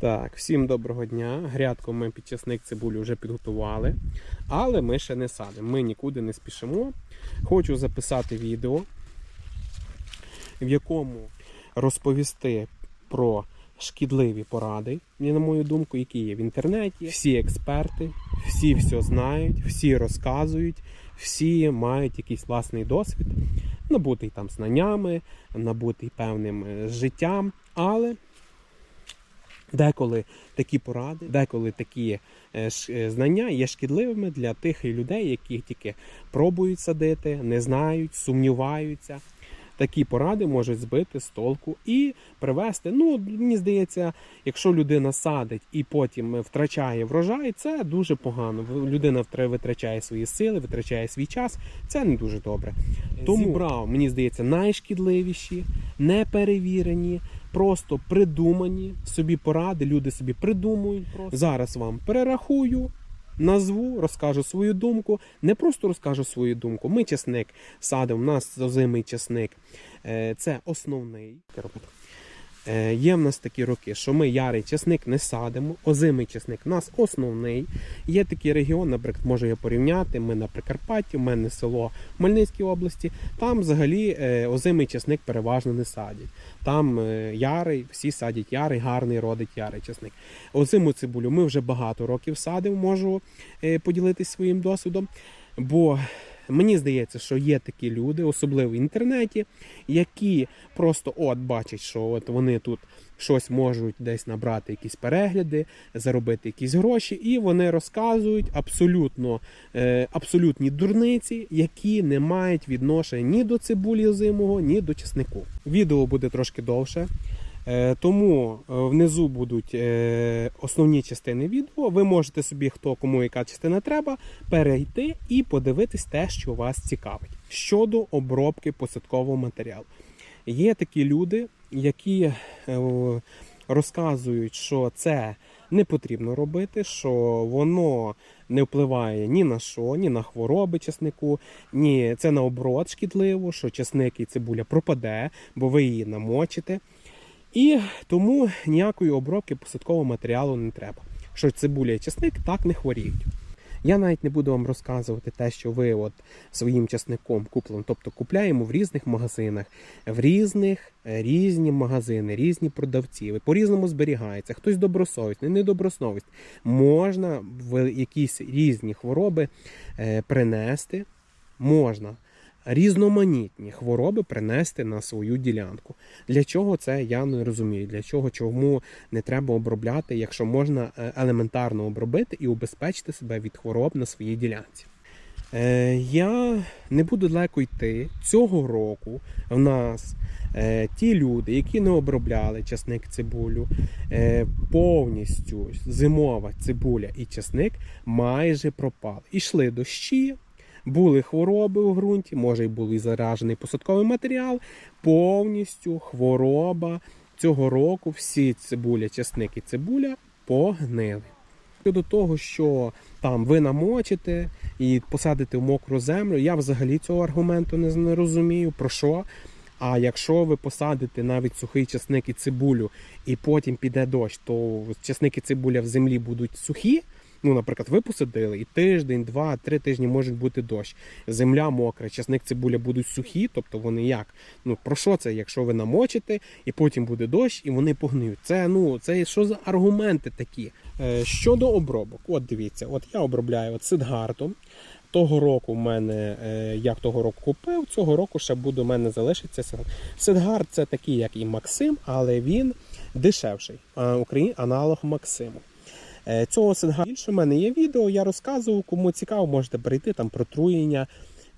Так, всім доброго дня. Грядку ми під часник цибулю вже підготували, але ми ще не садимо. Ми нікуди не спішимо. Хочу записати відео, в якому розповісти про шкідливі поради, на мою думку, які є в інтернеті. Всі експерти, всі все знають, всі розказують, всі мають якийсь власний досвід, набутий там знаннями, набутий певним е, життям, але. Деколи такі поради, деколи такі е, е, знання є шкідливими для тих людей, які тільки пробують садити, не знають, сумніваються. Такі поради можуть збити з толку і привести. Ну, мені здається, якщо людина садить і потім втрачає врожай, це дуже погано. Людина витрачає свої сили, витрачає свій час. Це не дуже добре. Тому зібрав, мені здається, найшкідливіші, неперевірені, просто придумані собі поради. Люди собі придумують. Просто. Зараз вам перерахую. Назву, розкажу свою думку. Не просто розкажу свою думку. Ми чесник садимо, у нас озимий часник. Е, Це основний. Е, Є в нас такі роки, що ми ярий часник не садимо, озимий часник у нас основний. Є такий регіон, наприклад, можу я порівняти. Ми на Прикарпатті, у мене село в Хмельницькій області. Там взагалі е, озимий часник переважно не садять. Там е, ярий, всі садять ярий, гарний родить ярий часник. Озиму цибулю ми вже багато років садимо, можу е, поділитися своїм досвідом. Бо мені здається, що є такі люди, особливо в інтернеті, які просто от бачать, що от вони тут щось можуть десь набрати якісь перегляди, заробити якісь гроші, і вони розказують абсолютно е, абсолютні дурниці, які не мають відношення ні до цибулі озимого, ні до чеснику. Відео буде трошки довше. Е, Тому е, внизу будуть е, основні частини відео. Ви можете собі, хто кому яка частина треба, перейти і подивитись те, що вас цікавить щодо обробки посадкового матеріалу. Є такі люди, які розказують, що це не потрібно робити, що воно не впливає ні на що, ні на хвороби чеснику, ні це наоборот шкідливо, що чесник і цибуля пропаде, бо ви її намочите. І тому ніякої обробки посадкового матеріалу не треба. Що цибуля і чесник так не хворіють. Я навіть не буду вам розказувати те, що ви от своїм часником куплено, тобто купляємо в різних магазинах, в різних е, різні магазини, різні продавці. По-різному зберігається. Хтось добросовісний, недобросовісний. Можна в якісь різні хвороби е, принести, можна різноманітні хвороби принести на свою ділянку. Для чого це я не розумію. Для чого чому не треба обробляти, якщо можна е, елементарно обробити і убезпечити себе від хвороб на своїй ділянці. Е, я не буду далеко йти. Цього року в нас е, ті люди, які не обробляли часник цибулю, повністю зимова цибуля і часник майже пропали. Ішли дощі, були хвороби у ґрунті, може й був і заражений посадковий матеріал. Повністю хвороба цього року всі цибуля, часник і цибуля погнили. До того, що там ви намочите і посадите в мокру землю, я взагалі цього аргументу не, розумію. Про що? А якщо ви посадите навіть сухий часник і цибулю, і потім піде дощ, то часник і цибуля в землі будуть сухі. Ну, наприклад, ви посадили, і тиждень, два, три тижні може бути дощ. Земля мокра, часник цибуля будуть сухі, тобто вони як? Ну про що це, якщо ви намочите, і потім буде дощ, і вони погниють? Це ну це що за аргументи такі? Е, щодо обробок, от дивіться, от я обробляю от сидгартом. Того року в мене, е, як того року купив, цього року ще буде у мене залишиться Сидгард. Сидгард це такий, як і Максим, але він дешевший. Україн аналог Максиму. Е, Цього синга більше в мене є відео, я розказував, кому цікаво, можете перейти там про труєння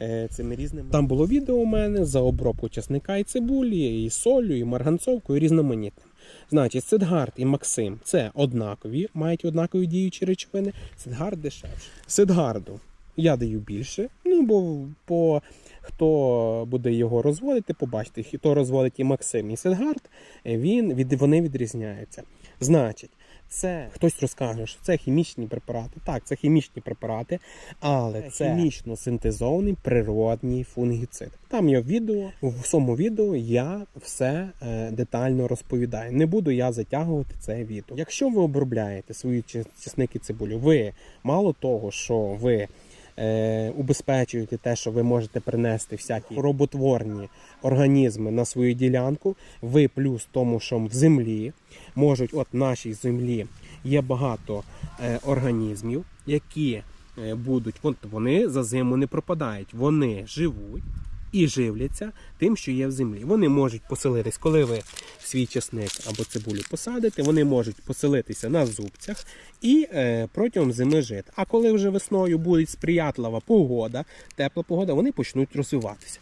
е, цими різними. Там було відео у мене за обробку часника і цибулі, і солью, і марганцовкою, і різноманітним. Значить, Сидгард і Максим це однакові, мають однакові діючі речовини. Сидгард дешевше. Сидгарду я даю більше, ну бо по Хто буде його розводити, побачите, хто розводить і Максим, і Сидгард, е, він, від, вони відрізняються. Значить, це хтось розкаже, що це хімічні препарати. Так, це хімічні препарати, але це хімічно синтезований природній фунгіцид. Там є відео. В цьому відео я все е, детально розповідаю. Не буду я затягувати це відео. Якщо ви обробляєте свої чес- чесники цибулю, ви мало того, що ви убезпечуєте те, що ви можете принести всякі роботворні організми на свою ділянку. Ви плюс тому, що в землі можуть, от нашій землі є багато е, організмів, які е, будуть, вони за зиму не пропадають, вони живуть. І живляться тим, що є в землі. Вони можуть поселитись, коли ви свій чесник або цибулю посадите, вони можуть поселитися на зубцях і е, протягом зими жити. А коли вже весною буде сприятлива погода, тепла погода, вони почнуть розвиватися.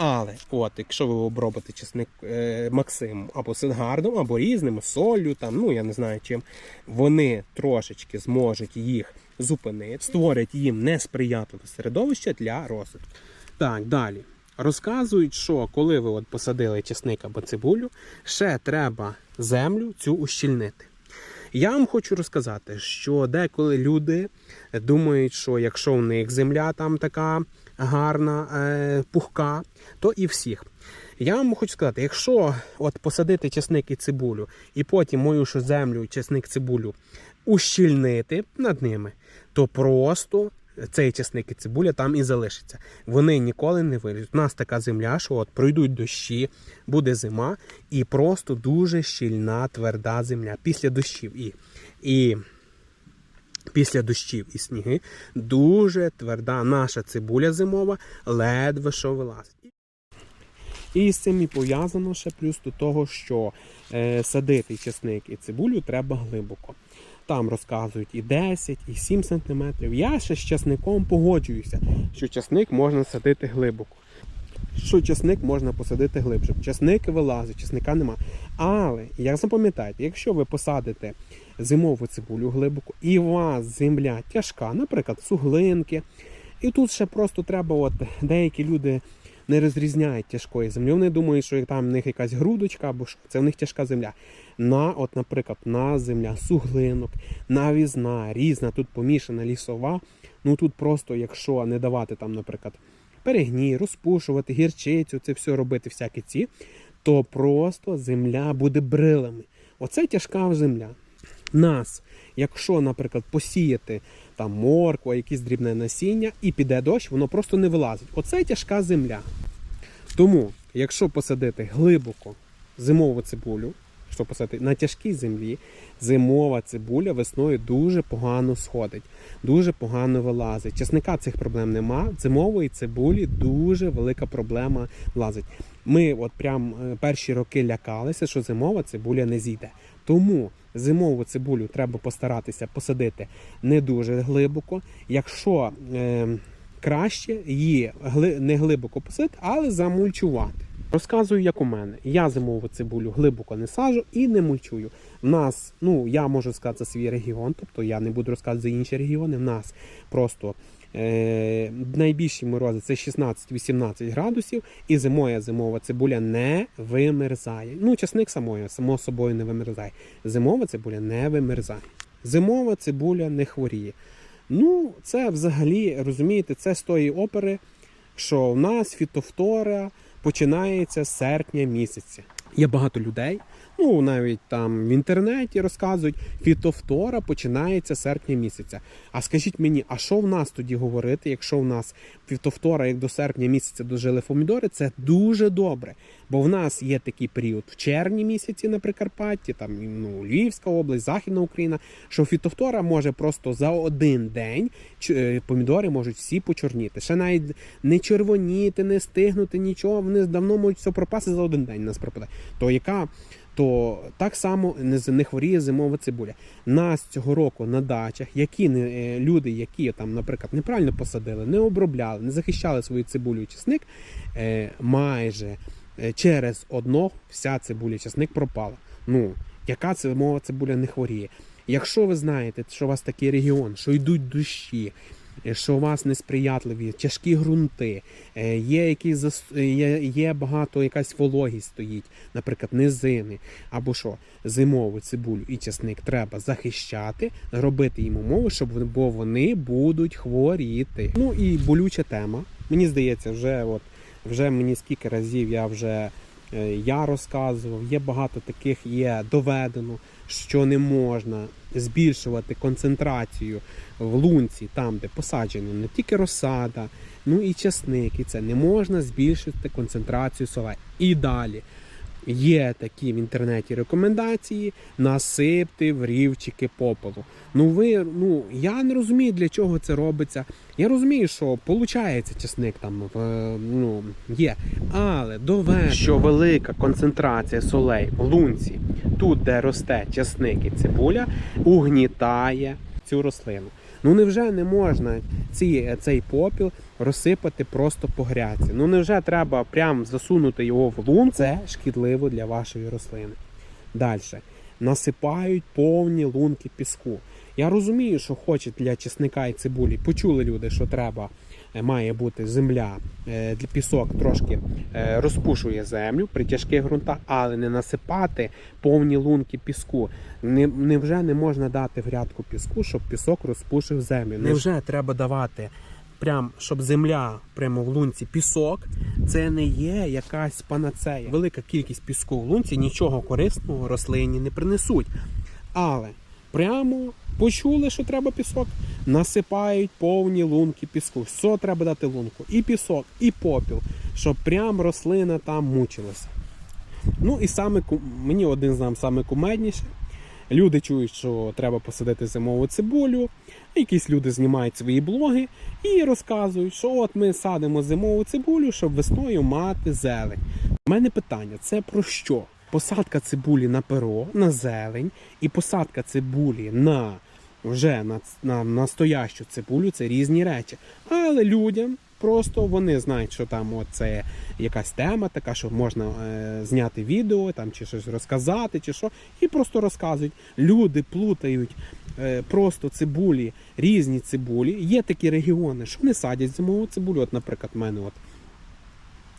Але от, якщо ви обробите чесник е, Максим або Сингардом, або різними солью, там, ну я не знаю чим, вони трошечки зможуть їх зупинити, створять їм несприятливе середовище для розвитку. Так, далі. Розказують, що коли ви от посадили чесник або цибулю, ще треба землю цю ущільнити. Я вам хочу розказати, що деколи люди думають, що якщо в них земля там така гарна, е, пухка, то і всіх. Я вам хочу сказати, якщо от посадити чесник і цибулю, і потім мою ж землю, чесник цибулю ущільнити над ними, то просто цей чесник і цибуля там і залишиться. Вони ніколи не вилізуть. У нас така земля, що от пройдуть дощі, буде зима, і просто дуже щільна, тверда земля після дощів. І, і після дощів і сніги дуже тверда наша цибуля зимова, ледве що вилазить. І з цим і пов'язано ще плюс до того, що е, садити чесник і цибулю треба глибоко. Там розказують і 10, і 7 см. Я ще з часником погоджуюся, що часник можна садити глибоко. Що часник можна посадити глибше. Часник вилазить, часника нема. Але, як запам'ятайте, якщо ви посадите зимову цибулю глибоко, і у вас земля тяжка, наприклад, суглинки, і тут ще просто треба, от деякі люди не розрізняють тяжкої землі. Вони думають, що там в них якась грудочка або це в них тяжка земля. На, от, наприклад, на земля суглинок, навізна, різна, тут помішана лісова. Ну тут просто, якщо не давати там, наприклад, перегній, розпушувати, гірчицю, це все робити, всякі ці, то просто земля буде брилами. Оце тяжка земля. Нас, якщо, наприклад, посіяти там морква, якісь дрібне насіння, і піде дощ, воно просто не вилазить. Оце тяжка земля. Тому, якщо посадити глибоко зимову цибулю, що посадити на тяжкій землі, зимова цибуля весною дуже погано сходить, дуже погано вилазить. Чесника цих проблем нема. Зимової цибулі дуже велика проблема влазить. Ми от прям е, перші роки лякалися, що зимова цибуля не зійде. Тому зимову цибулю треба постаратися посадити не дуже глибоко. Якщо е, краще її гли, не глибоко посадити, але замульчувати. Розказую, як у мене. Я зимову цибулю глибоко не сажу і не мульчую. В нас, ну я можу сказати за свій регіон, тобто я не буду розказувати за інші регіони. В нас просто найбільші морози це 16-18 градусів, і зимоя зимова цибуля не вимерзає. Ну, часник самою, само собою не вимерзає. Зимова цибуля не вимерзає. Зимова цибуля не хворіє. Ну, це взагалі, розумієте, це з тої опери, що в нас фітофтора починається з серпня місяця. Є багато людей, ну навіть там в інтернеті розказують, фітофтора починається серпня місяця. А скажіть мені, а що в нас тоді говорити, якщо в нас фітофтора, як до серпня місяця дожили помідори, це дуже добре. Бо в нас є такий період в червні місяці на Прикарпатті, там ну, Львівська область, Західна Україна, що фітофтора може просто за один день е, помідори можуть всі почорніти. Ще навіть не червоніти, не стигнути, нічого. Вони давно можуть все пропасти за один день. Нас пропадає. То яка то так само не, хворіє зимова цибуля. Нас цього року на дачах, які не е, люди, які там, наприклад, неправильно посадили, не обробляли, не захищали свою цибулю і чесник, е, майже через одно вся цибуля і чесник пропала. Ну, яка зимова цибуля не хворіє? Якщо ви знаєте, що у вас такий регіон, що йдуть дощі, е, що у вас несприятливі, тяжкі ґрунти, е, є якісь е, є, багато якась вологість стоїть, наприклад, низини або що, зимову цибулю і часник треба захищати, робити їм умови, щоб бо вони будуть хворіти. Ну і болюча тема. Мені здається, вже от вже мені скільки разів я вже е, я розказував, є багато таких, є доведено, що не можна збільшувати концентрацію в лунці, там, де посаджено не тільки розсада, ну і часник, і це не можна збільшити концентрацію солей. І далі. Є такі в інтернеті рекомендації насипти в рівчики попелу. Ну ви ну я не розумію, для чого це робиться. Я розумію, що виходить чесник там в, ну, є, але доведено, що велика концентрація солей в лунці, тут, де росте чесник і цибуля, угнітає цю рослину. Ну невже не можна ці, цей попіл розсипати просто по гряці? Ну невже треба прям засунути його в лунку? Це шкідливо для вашої рослини. Далі. Насипають повні лунки піску. Я розумію, що хочуть для чесника і цибулі. Почули люди, що треба, е, має бути земля, е, пісок трошки е, розпушує землю при тяжких ґрунтах, але не насипати повні лунки піску. Не, невже не можна дати грядку піску, щоб пісок розпушив землю? Невже треба давати прям, щоб земля прямо в лунці пісок? Це не є якась панацея. Велика кількість піску в лунці нічого корисного рослині не принесуть. Але прямо почули, що треба пісок, насипають повні лунки піску. Що треба дати лунку? І пісок, і попіл, щоб прям рослина там мучилася. Ну і саме мені один з нам саме кумедніше. Люди чують, що треба посадити зимову цибулю. Якісь люди знімають свої блоги і розказують, що от ми садимо зимову цибулю, щоб весною мати зелень. У мене питання: це про що? Посадка цибулі на перо, на зелень, і посадка цибулі на вже на, на настоящу цибулю це різні речі. Але людям просто вони знають, що там от це якась тема така, що можна е, зняти відео там чи щось розказати, чи що, і просто розказують. Люди плутають е, просто цибулі, різні цибулі. Є такі регіони, що не садять зимову цибулю. От, наприклад, в мене от.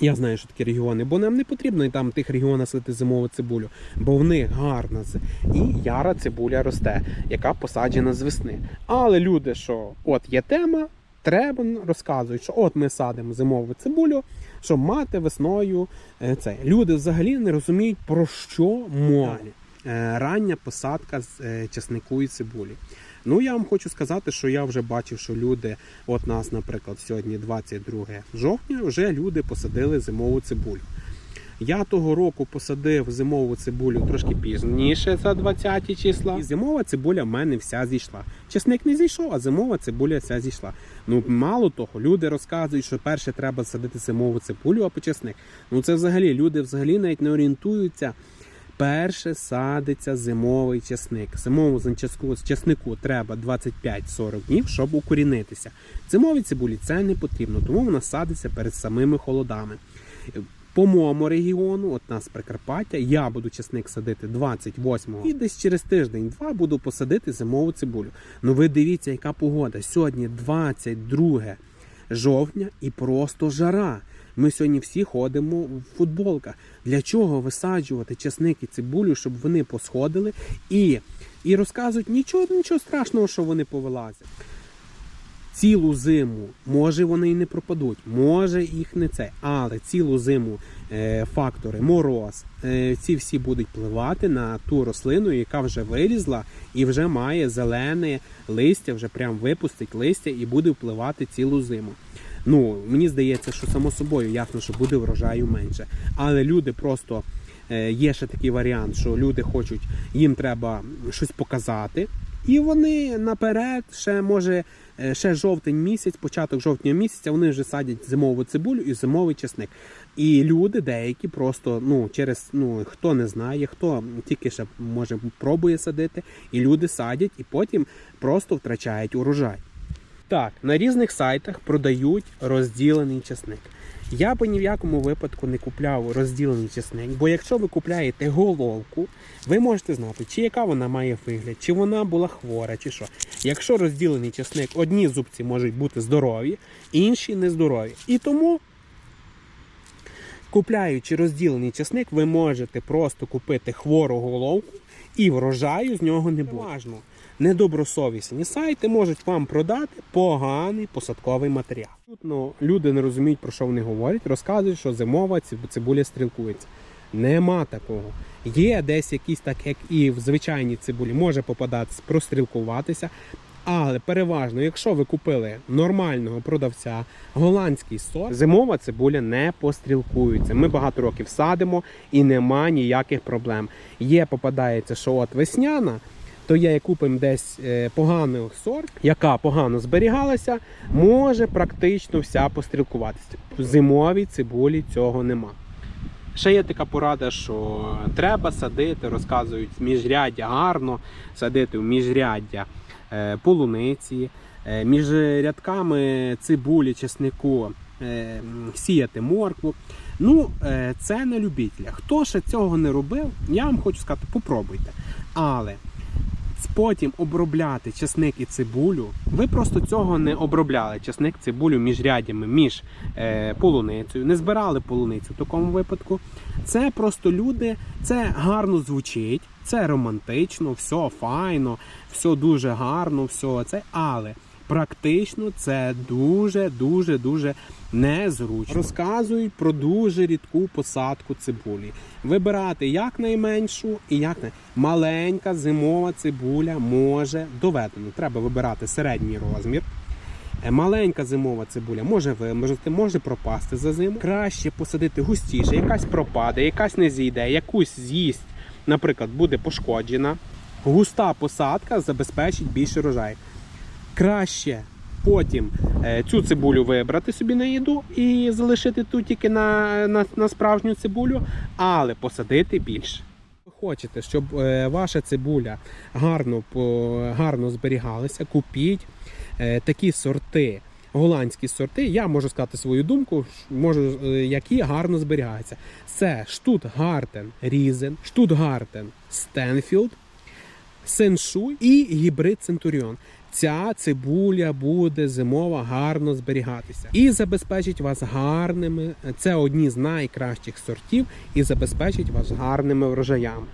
Я знаю, що такі регіони, бо нам не потрібно і там тих регіонах садити зимову цибулю, бо в них гарна з- і яра цибуля росте, яка посаджена з весни. Але люди, що от є тема, треба розказують, що от ми садимо зимову цибулю, щоб мати весною е, це. Люди взагалі не розуміють, про що мова. Е, Рання посадка з е, часнику і цибулі. Ну, я вам хочу сказати, що я вже бачив, що люди, от нас, наприклад, сьогодні 22 жовтня, вже люди посадили зимову цибулю. Я того року посадив зимову цибулю трошки пізніше, за 20 числа. І зимова цибуля в мене вся зійшла. Чесник не зійшов, а зимова цибуля вся зійшла. Ну, мало того, люди розказують, що перше треба садити зимову цибулю, а по чесник. Ну це взагалі люди взагалі навіть не орієнтуються. Перше садиться зимовий часник. Зимовому часнику треба 25-40 днів, щоб укорінитися. Зимовій цибулі це не потрібно, тому вона садиться перед самими холодами. По моєму регіону, от нас Прикарпаття, я буду часник садити 28-го і десь через тиждень-два буду посадити зимову цибулю. Ну ви дивіться, яка погода. Сьогодні 22 жовтня і просто жара. Ми сьогодні всі ходимо в футболках. Для чого висаджувати часник цибулю, щоб вони посходили і, і розказують нічого, нічого страшного, що вони повилазять. Цілу зиму, може вони і не пропадуть, може їх не це, але цілу зиму е, фактори мороз, е, ці всі будуть впливати на ту рослину, яка вже вилізла і вже має зелене листя, вже прям випустить листя і буде впливати цілу зиму. Ну, мені здається, що само собою ясно, що буде врожаю менше. Але люди просто е, є ще такий варіант, що люди хочуть, їм треба щось показати. І вони наперед, ще може, е, ще жовтень місяць, початок жовтня місяця, вони вже садять зимову цибулю і зимовий чесник. І люди деякі просто ну через ну хто не знає, хто тільки ще може пробує садити, і люди садять, і потім просто втрачають урожай. Так, на різних сайтах продають розділений чесник. Я би ні в якому випадку не купляв розділений чесник, бо якщо ви купляєте головку, ви можете знати, чи яка вона має вигляд, чи вона була хвора, чи що. Якщо розділений чесник, одні зубці можуть бути здорові, інші нездорові. І тому, купляючи розділений чесник, ви можете просто купити хвору головку і врожаю з нього не буде. Недобросовісні сайти можуть вам продати поганий посадковий матеріал. Абсолютно люди не розуміють, про що вони говорять, розказують, що зимова цибуля стрілкується. Нема такого. Є десь якісь, так як і в звичайній цибулі, може попадатись, прострілкуватися. Але переважно, якщо ви купили нормального продавця, голландський сорт, зимова цибуля не пострілкується. Ми багато років садимо і нема ніяких проблем. Є, попадається, що от весняна, то є купимо десь е, поганий сорт, яка погано зберігалася, може практично вся пострілкуватися. В зимовій цибулі цього нема. Ще є така порада, що треба садити, розказують міжряддя гарно, садити в міжряддя е, полуниці, е, між рядками цибулі, чеснику сіяти моркву. Ну, це на любителя. Хто ще цього не робив, я вам хочу сказати, попробуйте. Але потім обробляти чесник і цибулю, ви просто цього не обробляли. Часник цибулю між рядями, між е, полуницею, не збирали полуницю в такому випадку. Це просто люди, це гарно звучить, це романтично, все файно, все дуже гарно, все це, але. Практично це дуже дуже незручно. Розказують про дуже рідку посадку цибулі. Вибирати якнайменшу і як маленька зимова цибуля може доведено. Треба вибирати середній розмір. Е, Маленька зимова цибуля може вимерзнути, може пропасти за зиму. Краще посадити густіше, якась пропаде, якась не зійде, якусь з'їсть, наприклад, буде пошкоджена. Густа посадка забезпечить більше рожай. Краще потім е, цю цибулю вибрати собі на їду і залишити тут тільки на, на, на справжню цибулю, але посадити більше. Хочете, щоб е, ваша цибуля гарно, гарно зберігалася, купіть е, такі сорти. Голландські сорти, я можу сказати свою думку, можу, які гарно зберігаються. Це Штутгартен Різен, Штутгартен Стенфілд, Сеншуй і гібрид Центуріон. Ця цибуля буде зимова гарно зберігатися і забезпечить вас гарними. Це одні з найкращих сортів і забезпечить вас гарними врожаями.